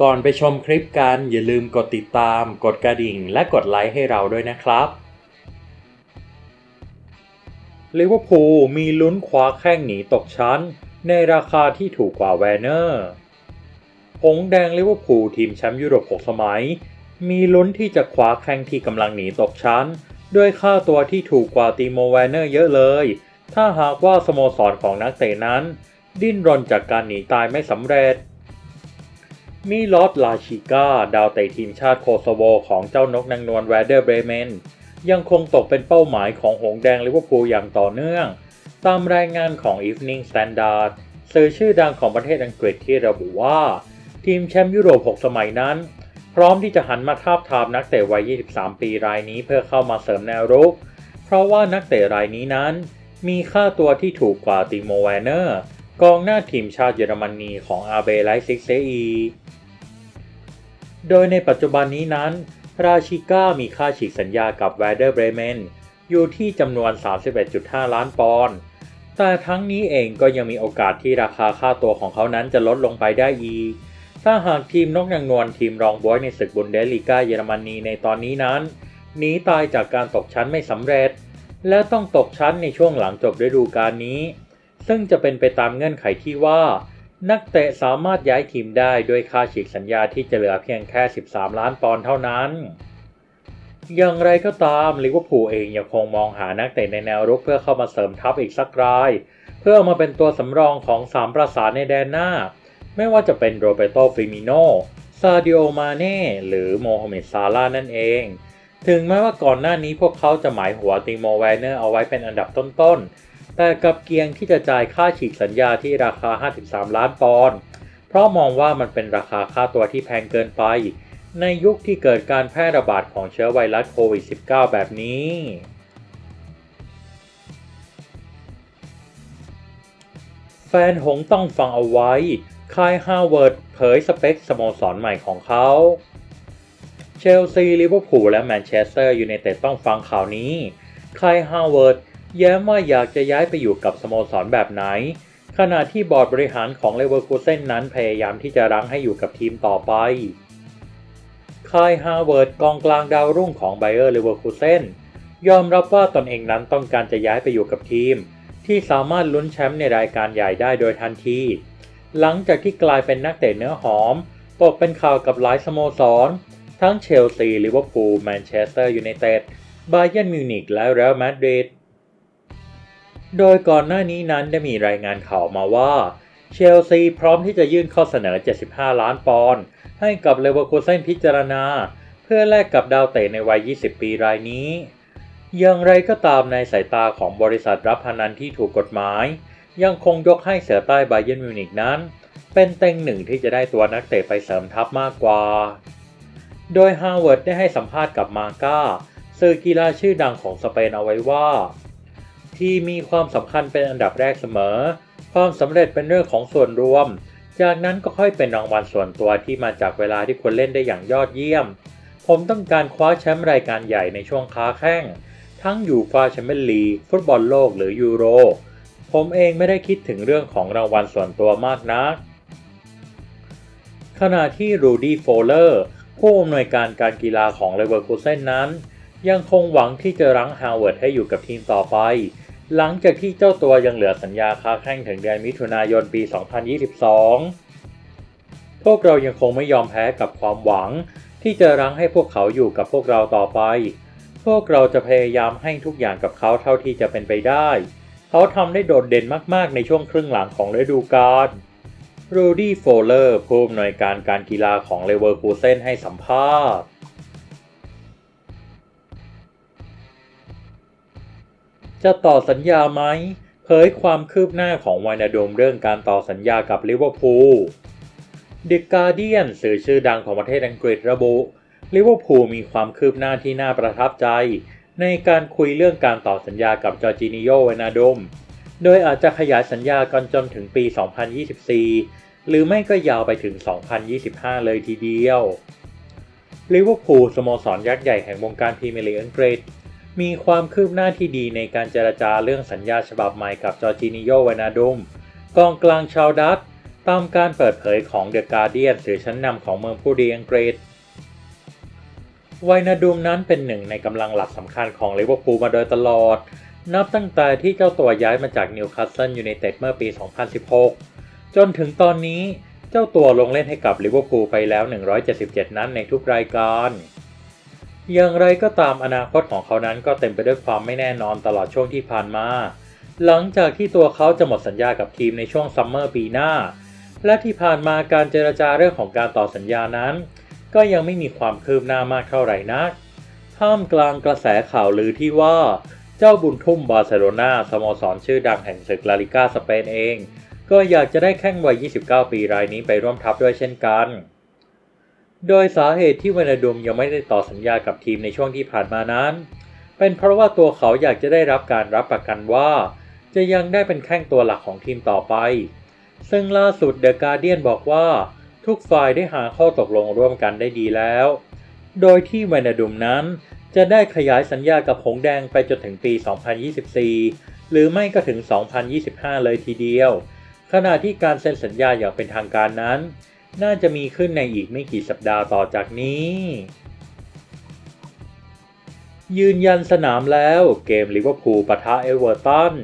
ก่อนไปชมคลิปกันอย่าลืมกดติดตาม กดกระดิ่ง และกดไลค์ให้เราด้วยนะครับลิเวอร์พูลมีลุ้นคว้าแข้งหนีตกชั้น ในราคาที่ถูกกว่าแวนเนอร์หงแดงลิเวอร์พูลทีมแชมป์ยุโรป 6 สมัย มีลุ้นที่จะคว้าแข้งที่กำลังหนีตกชั้น ด้วยค่าตัวที่ถูกกว่าตีโมแวนเนอร์เยอะเลย ถ้าหากว่าสโมสรของนักเตะนั้น ดิ้นรนจากการหนีตายไม่สำเร็จ มิลอสลาชิก้าดาวเตะทีมชาติโคโซโวของเจ้านกนางนวลแวเดอร์เบรเมน ยังคงตกเป็นเป้าหมายของหงส์แดงลิเวอร์พูลอย่างต่อเนื่อง ตามรายงานของ Evening Standard สื่อชื่อดังของประเทศอังกฤษที่ระบุว่า ทีมแชมป์ยุโรป 6 สมัยนั้น พร้อมที่จะหันมาทาบทามนักเตะวัย 23 ปีรายนี้เพื่อเข้ามาเสริมแนวรุก เพราะว่านักเตะรายนี้นั้น มีค่าตัวที่ถูกกว่าติโมแวนเนอร์ กองหน้าทีมชาติเยอรมนีของอาเบไลซิกเซอีโดยในปัจจุบันนี้นั้น ราชิก้ามีค่าฉีกสัญญากับแวเดอร์เบรเมนอยู่ที่จำนวน 31.5 ล้านปอนด์แต่ทั้งนี้เองก็ยังมีโอกาสที่ราคาค่าตัวของเขานั้นจะลดลงไปได้อีก ถ้าหากทีมนกนางนวลทีมรองบอยในศึกบุนเดสลีกาเยอรมนีในตอนนี้นั้นหนีตายจากการตกชั้นไม่สำเร็จ และต้องตกชั้นในช่วงหลังจบฤดูกาลนี้ ซึ่งจะเป็นไปตามเงื่อนไขที่ว่า นักเตะสามารถย้ายทีมได้ด้วยค่าฉีกสัญญาที่จะเหลือเพียงแค่ 13 ล้านปอนด์เท่านั้น อย่างไรก็ตามลิเวอร์พูลเองยังคงมองหานักเตะในแนวรุกเพื่อเข้ามาเสริมทัพอีกสักราย เพื่อามาเป็นตัวสำรองของสามประสานในแดนหน้า ไม่ว่าจะเป็นโรเบโตฟิมิโนซาดิโอมาเน่หรือโมฮัมเหม็ดซาลาห์นั่นเอง ถึงแม้ว่าก่อนหน้านี้พวกเขาจะหมายหัวติโมแวนเนอร์เอาไว้เป็นอันดับต้นๆ แต่กับเกียงที่จะจ่ายค่าฉีกสัญญาที่ราคา 53 ล้านปอนด์เพราะมองว่ามันเป็นราคาค่าตัวที่แพงเกินไป ในยุคที่เกิดการแพร่ระบาดของเชื้อไวรัสโควิด -19 แบบนี้ แฟนหงต้องฟังเอาไว้คายฮาวเวิร์ดเผยสเปคสโมสรใหม่ของเขาเชลซี ลิเวอร์พูล และแมนเชสเตอร์ยูไนเต็ดต้องฟังข่าวนี้คายฮาวเวิร์ด แย้มว่าอยากจะย้ายไปอยู่กับสโมสรแบบไหน ขณะที่บอร์ดบริหารของเลเวอร์คูเซนนั้นพยายามที่จะรั้งให้อยู่กับทีมต่อไปคายฮาเวิร์ดกองกลางดาวรุ่งของไบเออร์เลเวอร์คูเซนยอมรับว่าตนเองนั้นต้องการจะย้ายไปอยู่กับทีม ที่สามารถลุ้นแชมป์ในรายการใหญ่ได้โดยทันที หลังจากที่กลายเป็นนักเตะเนื้อหอมตกเป็นข่าวกับหลายสโมสร ทั้งเชลซี ลิเวอร์พูล แมนเชสเตอร์ยูไนเต็ด บาเยิร์นมิวนิกและเรอัลมาดริด โดยก่อนหน้านี้นั้นได้มีรายงานข่าวมาว่า เชลซีพร้อมที่จะยื่นข้อเสนอ 75 ล้านปอนด์ให้กับเลเวอร์คูเซนพิจารณา เพื่อแลกกับดาวเตะในวัย 20 ปีรายนี้ อย่างไรก็ตามในสายตาของบริษัทรับพนันที่ถูกกฎหมาย ยังคงยกให้เสือใต้ไบเยนมิวนิกนั้น เป็นเต็งหนึ่งที่จะได้ตัวนักเตะไปเสริมทัพมากกว่า โดยฮาวเวิร์ดได้ให้สัมภาษณ์กับมาก้าสื่อกีฬาชื่อดังของสเปนเอาไว้ว่า ที่มีความสำคัญเป็นอันดับแรกเสมอ ความสำเร็จเป็นเรื่องของส่วนรวม จากนั้นก็ค่อยเป็นรางวัลส่วนตัวที่มาจากเวลาที่คุณเล่นได้อย่างยอดเยี่ยม ผมต้องการคว้าแชมป์รายการใหญ่ในช่วงค้าแข้ง ทั้งยูฟาแชมเปี้ยนลีกฟุตบอลโลกหรือยูโร ผมเองไม่ได้คิดถึงเรื่องของรางวัลส่วนตัวมากนักขณะที่รูดี้โฟลเลอร์ผู้อำนวยการการกีฬาของเลเวอร์คูเซนนั้น ยังคงหวังที่จะรั้งฮาวเวิร์ดให้อยู่กับทีมต่อไป หลังจากที่เจ้าตัวยังเหลือสัญญาค้าแข่งถึงเดือนมิถุนายนปี 2022 พวกเรายังคงไม่ยอมแพ้กับความหวัง ที่จะรั้งให้พวกเขาอยู่กับพวกเราต่อไป พวกเราจะพยายามให้ทุกอย่างกับเขาเท่าที่จะเป็นไปได้ เขาทำได้โดดเด่นมากๆในช่วงครึ่งหลังของฤดูกาลโรดี้โฟลเลอร์ผู้อำนวยการการกีฬาของเลเวอร์คูเซนให้สัมภาษณ์ จะต่อสัญญาไหมเผยความคืบหน้าของวานาโดมเรื่องการต่อสัญญากับลิเวอร์พูลเดิกาเดียนสื่อชื่อดังของประเทศอังกฤษระบุลิเวอร์พูลมีความคืบหน้าที่น่าประทับใจ ในการคุยเรื่องการต่อสัญญากับจอร์จินิโยวานาโดม โดยอาจจะขยายสัญญากันจนถึงปี 2024 หรือไม่ก็ยาวไปถึง 2025 เลยทีเดียวลิเวอร์พูลสโมสรยักษ์ใหญ่แห่งวงการพรีเมียร์ลีกอังกฤษ มีความคืบหน้าที่ดีในการเจรจาเรื่องสัญญาฉบับใหม่กับจอร์จินิโยวานาดุมกองกลางชาวดัตช์ตามการเปิดเผยของ The Guardian สื่อชั้นนำของเมืองผู้ดีอังกฤษไวนาดูมนั้นเป็นหนึ่งในกำลังหลักสำคัญของลิเวอร์พูลมาโดยตลอด นับตั้งแต่ที่เจ้าตัวย้ายมาจากนิวคาสเซิลยูไนเต็ดเมื่อปี 2016 จนถึงตอนนี้เจ้าตัวลงเล่นให้กับลิเวอร์พูลไปแล้ว 177 นัดในทุกรายการ อย่างไรก็ตามอนาคตของเขานั้นก็เต็มไปด้วยความไม่แน่นอนตลอดช่วงที่ผ่านมา หลังจากที่ตัวเขาจะหมดสัญญากับทีมในช่วงซัมเมอร์ปีหน้า และที่ผ่านมาการเจรจาเรื่องของการต่อสัญญานั้น ก็ยังไม่มีความคืบหน้ามากเท่าไหร่นัก ท่ามกลางกระแสข่าวลือที่ว่า เจ้าบุญทุ่มบาร์เซโลนาสโมสรชื่อดังแห่งศึกลาลิก้าสเปนเอง ก็อยากจะได้แข้งวัย 29 ปีรายนี้ไปร่วมทัพด้วยเช่นกัน โดยสาเหตุที่เวนาดุมยังไม่ได้ต่อสัญญากับทีมในช่วงที่ผ่านมานั้น เป็นเพราะว่าตัวเขาอยากจะได้รับการรับประกันว่า จะยังได้เป็นแข้งตัวหลักของทีมต่อไป ซึ่งล่าสุดเดอะการ์เดียนบอกว่าทุกฝ่ายได้หาข้อตกลงร่วมกันได้ดีแล้ว โดยที่เวนาดุมนั้นจะได้ขยายสัญญากับหงแดงไปจนถึงปี 2024 หรือไม่ก็ถึง 2025 เลยทีเดียว ขณะที่การเซ็นสัญญาอย่างเป็นทางการนั้น น่าจะมีขึ้นในอีกไม่กี่สัปดาห์ต่อจากนี้ ยืนยันสนามแล้วเกมลิเวอร์พูลปะทะเอเวอร์ตัน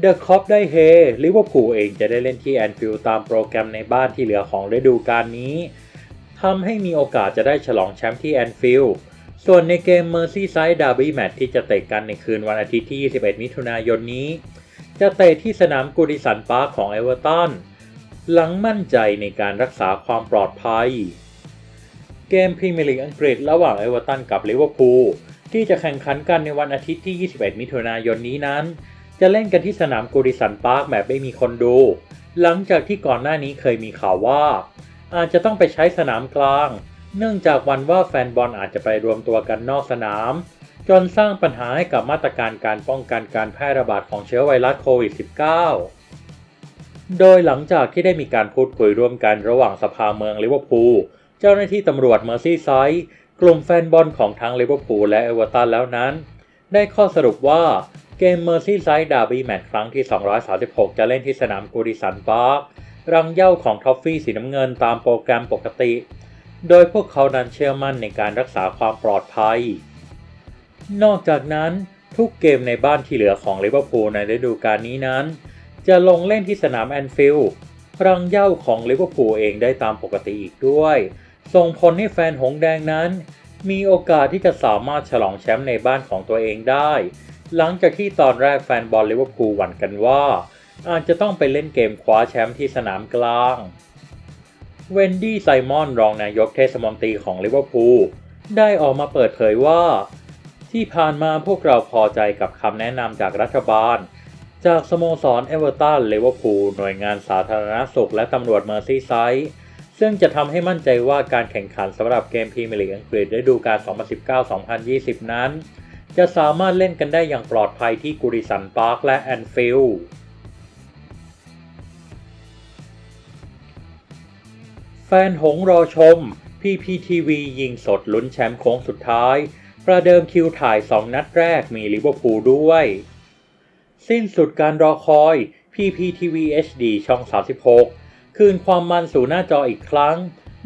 เดอะคอปได้เฮลิเวอร์พูลเองจะได้เล่นที่แอนฟิลด์ตามโปรแกรมในบ้านที่เหลือของฤดูกาลนี้ทำให้มีโอกาสจะได้ฉลองแชมป์ที่แอนฟิลด์ส่วนในเกม Merseyside Derby Match ที่จะเตะกันในคืนวันอาทิตย์ที่ 21 มิถุนายนนี้ จะเตะที่สนามกูดิสันปาร์คของเอเวอร์ตัน หลังมั่นใจในการรักษาความปลอดภัย เกมพรีเมียร์ลีกอังกฤษระหว่างเอเวอร์ตันกับลิเวอร์พูลที่จะแข่งขันกันในวันอาทิตย์ที่ 21 มิถุนายนนี้นั้น จะเล่นกันที่สนามกูดิสันปาร์คแบบไม่มีคนดู หลังจากที่ก่อนหน้านี้เคยมีข่าวว่า อาจจะต้องไปใช้สนามกลาง เนื่องจากวันว่าแฟนบอลอาจจะไปรวมตัวกันนอกสนาม จนสร้างปัญหาให้กับมาตรการการป้องกันการแพร่ระบาดของเชื้อไวรัสโควิด -19 โดยหลังจากที่ได้มีการพูดคุยร่วมกันระหว่างสภาเมืองลิเวอร์พูล เจ้าหน้าที่ตำรวจเมอร์ซี่ไซด์กลุ่มแฟนบอลของทั้งลิเวอร์พูลและเอเวอร์ตันแล้วนั้น ได้ข้อสรุปว่าเกมเมอร์ซี่ไซด์ดาร์บี้แมตช์ครั้งที่ 236 จะเล่นที่สนามกูดิสันปาร์ครังเย้าของทอฟฟี่สีน้ำเงินตามโปรแกรมปกติ โดยพวกเขานั้นเชื่อมั่นในการรักษาความปลอดภัย นอกจากนั้นทุกเกมในบ้านที่เหลือของลิเวอร์พูลในฤดูกาลนี้นั้น จะลงเล่นที่สนามแอนฟิลด์รังเย้าของลิเวอร์พูลเองได้ตามปกติอีกด้วย ส่งผลให้แฟนหงแดงนั้น มีโอกาสที่จะสามารถฉลองแชมป์ในบ้านของตัวเองได้ หลังจากที่ตอนแรกแฟนบอลลิเวอร์พูลหวั่นกันว่า อาจจะต้องไปเล่นเกมคว้าแชมป์ที่สนามกลางเวนดี้ไซมอนรองนายกเทศมนตรีของลิเวอร์พูลได้ออกมาเปิดเผยว่า ที่ผ่านมาพวกเราพอใจกับคำแนะนำจากรัฐบาล จากสโมสรเอเวอร์ตันเลเวอร์พูลหน่วยงานสาธารณสุขและตำรวจเมอร์ซีไซด์ซึ่งจะทำให้มั่นใจว่าการแข่งขันสำหรับเกมพรีเมียร์ลีกอังกฤษฤดูกาล 2019-2020 นั้น จะสามารถเล่นกันได้อย่างปลอดภัยที่กูริสันพาร์คและแอนฟิลด์แฟนหงรอชม PPTV ยิงสดลุ้นแชมป์โค้งสุดท้าย ประเดิมคิวถ่าย 2 นัดแรกมีลิเวอร์พูลด้วย สิ้นสุดการรอคอย PPTV HD ช่อง 36 คืนความมันสู่หน้าจออีกครั้ง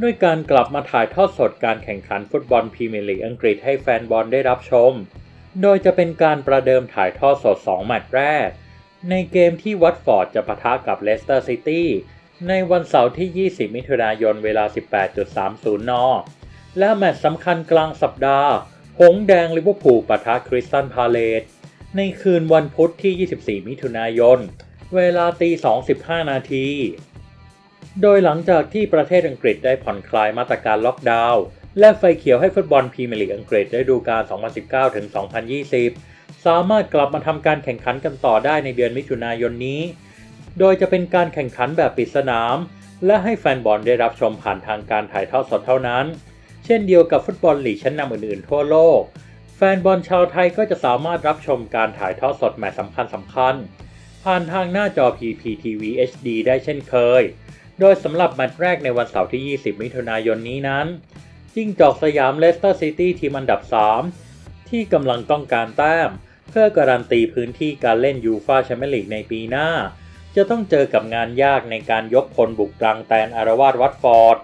ด้วยการกลับมาถ่ายทอดสดการแข่งขันฟุตบอลพรีเมียร์ลีกอังกฤษให้แฟนบอลได้รับชม โดยจะเป็นการประเดิมถ่ายทอดสด 2 แมตช์แรก ในเกมที่วัตฟอร์ดจะปะทะกับเลสเตอร์ซิตี้ในวันเสาร์ที่ 20 มิถุนายนเวลา 18.30 น และแมตช์สำคัญกลางสัปดาห์ หงแดงลิเวอร์พูลปะทะคริสตันพาเลต ในคืนวันพุธที่ 24 มิถุนายน เวลาตี 2.15 นาที โดยหลังจากที่ประเทศอังกฤษได้ผ่อนคลายมาตรการล็อกดาวน์และไฟเขียวให้ฟุตบอลพรีเมียร์ลีกอังกฤษได้ดูการ2019-2020 สามารถกลับมาทำการแข่งขันกันต่อได้ในเดือนมิถุนายนนี้ โดยจะเป็นการแข่งขันแบบปิดสนาม และให้แฟนบอลได้รับชมผ่านทางการถ่ายทอดสดเท่านั้น เช่นเดียวกับฟุตบอลลีกชั้นนำอื่นๆ ทั่วโลก ฟนบอลชาวไทยก็จะสามารถรับชมการถ่ายทอดสดแมตช์สำคัญสำคัญๆผ่านทางหน้าจอ PPTV HD ได้เช่นเคย โดยสำหรับแมตช์แรกในวันเสาร์ที่ 20 มิถุนายนนี้นั้น จิ้งจอกสยามเลสเตอร์ซิตี้ทีมอันดับ 3 ที่กำลังต้องการแต้ม เพื่อการันตีพื้นที่การเล่นยูฟาแชมเปี้ยนลีกในปีหน้าจจะต้องเจอกับงานยากในการยกพลบุกกลางแตนอารวาสวัตฟอร์ด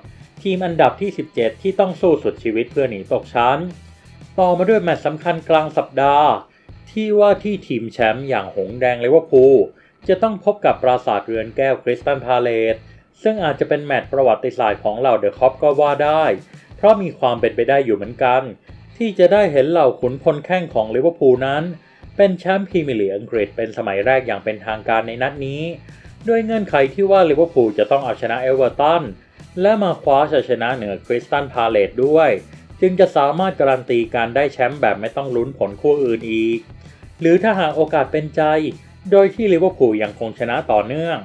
ทีมอันดับที่ 17 ที่ต้องสู้สุดชีวิตเพื่อหนีตกชั้น ต่อมาด้วยแมตช์สำคัญกลางสัปดาห์ ที่ว่าที่ทีมแชมป์อย่างหงแดงเลเวอร์พูลจะต้องพบกับปราสาทเรือนแก้วคริสตันพาเลตซึ่งอาจจะเป็นแมตช์ประวัติศาสตร์ของเหล่าเดอะคอปก็ว่าได้ เพราะมีความเป็นไปได้อยู่เหมือนกัน ที่จะได้เห็นเหล่าขุนพลแข้งของลิเวอร์พูลนั้น เป็นแชมป์พรีเมียร์ลีกอังกฤษเป็นสมัยแรกอย่างเป็นทางการในนัดนี้ ด้วยเงื่อนไขที่ว่าลิเวอร์พูลจะต้องเอาชนะเอเวอร์ตันและมาคว้าชัยชนะเหนือคริสตันพาเลตด้วย จึงจะสามารถการันตีการได้แชมป์แบบไม่ต้องลุ้นผลคู่อื่นอีก หรือถ้าหากโอกาสเป็นใจ โดยที่ลิเวอร์พูลยังคงชนะต่อเนื่อง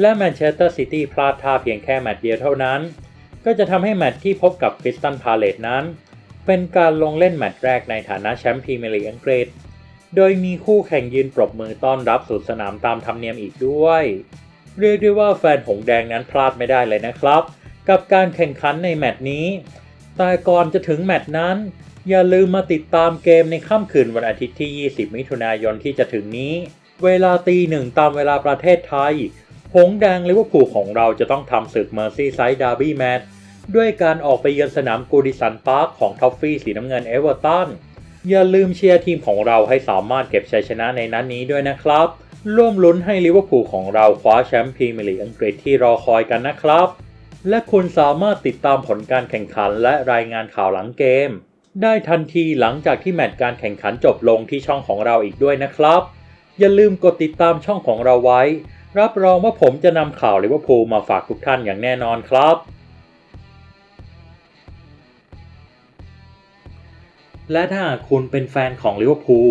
และแมนเชสเตอร์ซิตี้พลาดท่าเพียงแค่แมตช์เดียวเท่านั้น ก็จะทำให้แมตช์ที่พบกับคริสตันพาเลตนั้น เป็นการลงเล่นแมตช์แรกในฐานะแชมป์พรีเมียร์ลีกอังกฤษ โดยมีคู่แข่งยืนปรบมือต้อนรับสู่สนามตามธรรมเนียมอีกด้วย เรียกได้ว่าแฟนหงแดงนั้นพลาดไม่ได้เลยนะครับ กับการแข่งขันในแมตช์นี้ แต่ก่อนจะถึงแมตช์นั้น อย่าลืมมาติดตามเกมในค่ำคืนวันอาทิตย์ที่ 20 มิถุนายนที่จะถึงนี้ เวลาตีหนึ่งตามเวลาประเทศไทย หงแดงลิเวอร์พูลของเราจะต้องทำศึกเมอร์ซี่ไซด์ดาร์บี้แมตช์ด้วยการออกไปเยือนสนามกูดิสันพาร์คของท็อฟฟี่สีน้ำเงินเอเวอร์ตัน อย่าลืมเชียร์ทีมของเราให้สามารถเก็บชัยชนะในนัดนนี้ด้วยนะครับ ร่วมลุ้นให้ลิเวอร์พูลของเราคว้าแชมป์พรีเมียร์ลีกอังกฤษที่รอคอยกันนะครับ และคุณสามารถติดตามผลการแข่งขันและรายงานข่าวหลังเกม ได้ทันทีหลังจากที่แมตช์การแข่งขันจบลงที่ช่องของเราอีกด้วยนะครับ อย่าลืมกดติดตามช่องของเราไว้ รับรองว่าผมจะนำข่าวลิเวอร์พูลมาฝากทุกท่านอย่างแน่นอนครับ และถ้าคุณเป็นแฟนของลิเวอร์พูล